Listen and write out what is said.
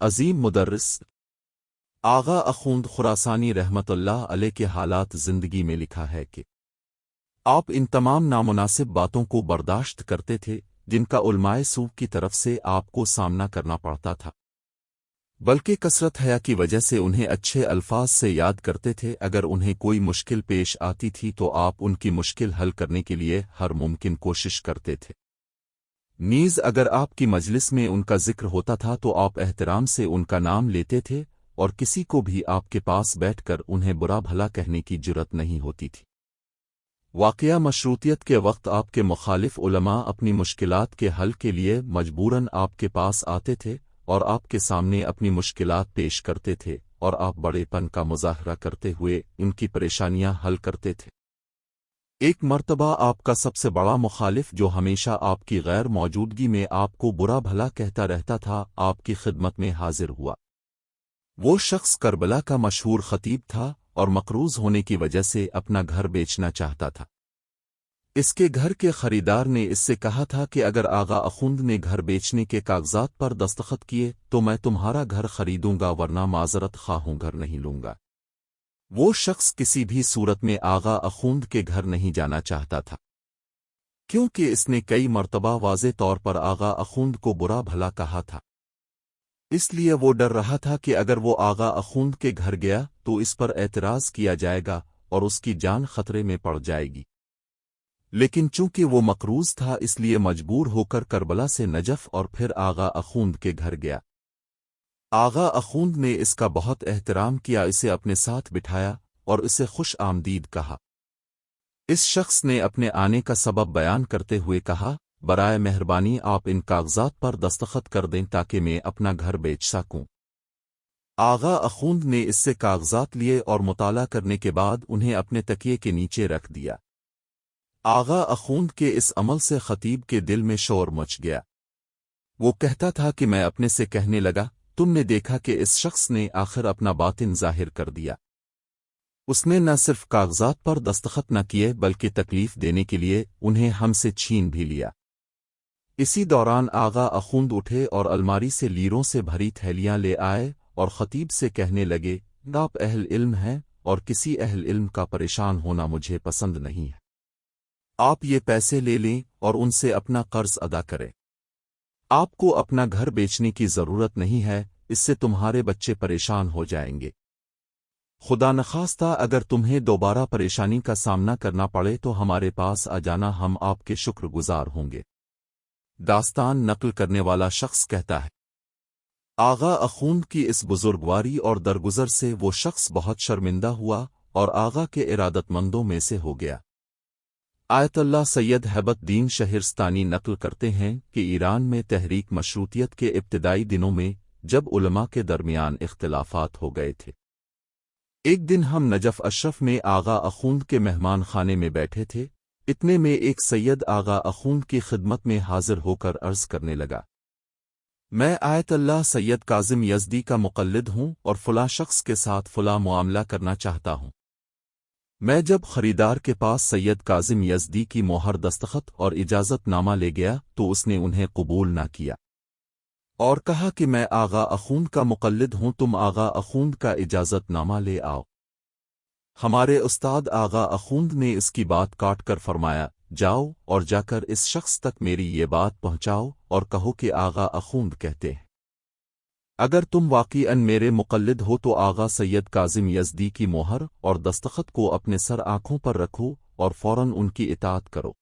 عظیم مدرس۔ آغا اخوند خراسانی رحمت اللہ علیہ کے حالات زندگی میں لکھا ہے کہ آپ ان تمام نامناسب باتوں کو برداشت کرتے تھے جن کا علماء سوق کی طرف سے آپ کو سامنا کرنا پڑتا تھا۔ بلکہ کثرت حیا کی وجہ سے انہیں اچھے الفاظ سے یاد کرتے تھے، اگر انہیں کوئی مشکل پیش آتی تھی تو آپ ان کی مشکل حل کرنے کے لیے ہر ممکن کوشش کرتے تھے۔ نیز اگر آپ کی مجلس میں ان کا ذکر ہوتا تھا تو آپ احترام سے ان کا نام لیتے تھے اور کسی کو بھی آپ کے پاس بیٹھ کر انہیں برا بھلا کہنے کی جرت نہیں ہوتی تھی۔ واقعہ مشروطیت کے وقت آپ کے مخالف علماء اپنی مشکلات کے حل کے لیے مجبوراً آپ کے پاس آتے تھے اور آپ کے سامنے اپنی مشکلات پیش کرتے تھے اور آپ بڑے پن کا مظاہرہ کرتے ہوئے ان کی پریشانیاں حل کرتے تھے۔ ایک مرتبہ آپ کا سب سے بڑا مخالف جو ہمیشہ آپ کی غیر موجودگی میں آپ کو برا بھلا کہتا رہتا تھا، آپ کی خدمت میں حاضر ہوا۔ وہ شخص کربلا کا مشہور خطیب تھا اور مقروض ہونے کی وجہ سے اپنا گھر بیچنا چاہتا تھا۔ اس کے گھر کے خریدار نے اس سے کہا تھا کہ اگر آغا اخوند نے گھر بیچنے کے کاغذات پر دستخط کیے تو میں تمہارا گھر خریدوں گا، ورنہ معذرت خواہوں گھر نہیں لوں گا۔ وہ شخص کسی بھی صورت میں آغا اخوند کے گھر نہیں جانا چاہتا تھا۔ کیونکہ اس نے کئی مرتبہ واضح طور پر آغا اخوند کو برا بھلا کہا تھا۔ اس لیے وہ ڈر رہا تھا کہ اگر وہ آغا اخوند کے گھر گیا تو اس پر اعتراض کیا جائے گا اور اس کی جان خطرے میں پڑ جائے گی۔ لیکن چونکہ وہ مقروض تھا اس لیے مجبور ہو کر کربلا سے نجف اور پھر آغا اخوند کے گھر گیا۔ آغا اخوند نے اس کا بہت احترام کیا، اسے اپنے ساتھ بٹھایا اور اسے خوش آمدید کہا۔ اس شخص نے اپنے آنے کا سبب بیان کرتے ہوئے کہا، برائے مہربانی آپ ان کاغذات پر دستخط کر دیں تاکہ میں اپنا گھر بیچ سکوں۔ آغا اخوند نے اس سے کاغذات لیے اور مطالعہ کرنے کے بعد انہیں اپنے تکیے کے نیچے رکھ دیا۔ آغا اخوند کے اس عمل سے خطیب کے دل میں شور مچ گیا۔ وہ کہتا تھا کہ میں اپنے سے کہنے لگا تم نے دیکھا کہ اس شخص نے آخر اپنا باطن ظاہر کر دیا۔ اس نے نہ صرف کاغذات پر دستخط نہ کیے بلکہ تکلیف دینے کے لیے انہیں ہم سے چھین بھی لیا۔ اسی دوران آغا اخوند اٹھے اور الماری سے لیروں سے بھری تھیلیاں لے آئے اور خطیب سے کہنے لگے، آپ اہل علم ہیں اور کسی اہل علم کا پریشان ہونا مجھے پسند نہیں ہے۔ آپ یہ پیسے لے لیں اور ان سے اپنا قرض ادا کریں۔ آپ کو اپنا گھر بیچنے کی ضرورت نہیں ہے، اس سے تمہارے بچے پریشان ہو جائیں گے۔ خدا نخواستہ، اگر تمہیں دوبارہ پریشانی کا سامنا کرنا پڑے تو ہمارے پاس آ جانا، ہم آپ کے شکر گزار ہوں گے۔ داستان نقل کرنے والا شخص کہتا ہے۔ آغا اخوند کی اس بزرگواری اور درگزر سے وہ شخص بہت شرمندہ ہوا اور آغا کے ارادت مندوں میں سے ہو گیا۔ آیت اللہ سید حبت دین شہرستانی نقل کرتے ہیں کہ ایران میں تحریک مشروطیت کے ابتدائی دنوں میں جب علماء کے درمیان اختلافات ہو گئے تھے۔ ایک دن ہم نجف اشرف میں آغا اخوند کے مہمان خانے میں بیٹھے تھے۔ اتنے میں ایک سید آغا اخوند کی خدمت میں حاضر ہو کر عرض کرنے لگا۔ میں آیت اللہ سید کاظم یزدی کا مقلد ہوں اور فلاں شخص کے ساتھ فلاں معاملہ کرنا چاہتا ہوں۔ میں جب خریدار کے پاس سید کاظم یزدی کی موہر دستخط اور اجازت نامہ لے گیا تو اس نے انہیں قبول نہ کیا۔ اور کہا کہ میں آغا اخوند کا مقلد ہوں، تم آغا اخوند کا اجازت نامہ لے آؤ۔ ہمارے استاد آغا اخوند نے اس کی بات کاٹ کر فرمایا، جاؤ اور جا کر اس شخص تک میری یہ بات پہنچاؤ اور کہو کہ آغا اخوند کہتے ہیں۔ اگر تم واقعی ان میرے مقلد ہو تو آغا سید کاظم یزدی کی مہر اور دستخط کو اپنے سر آنکھوں پر رکھو اور فوراً ان کی اطاعت کرو۔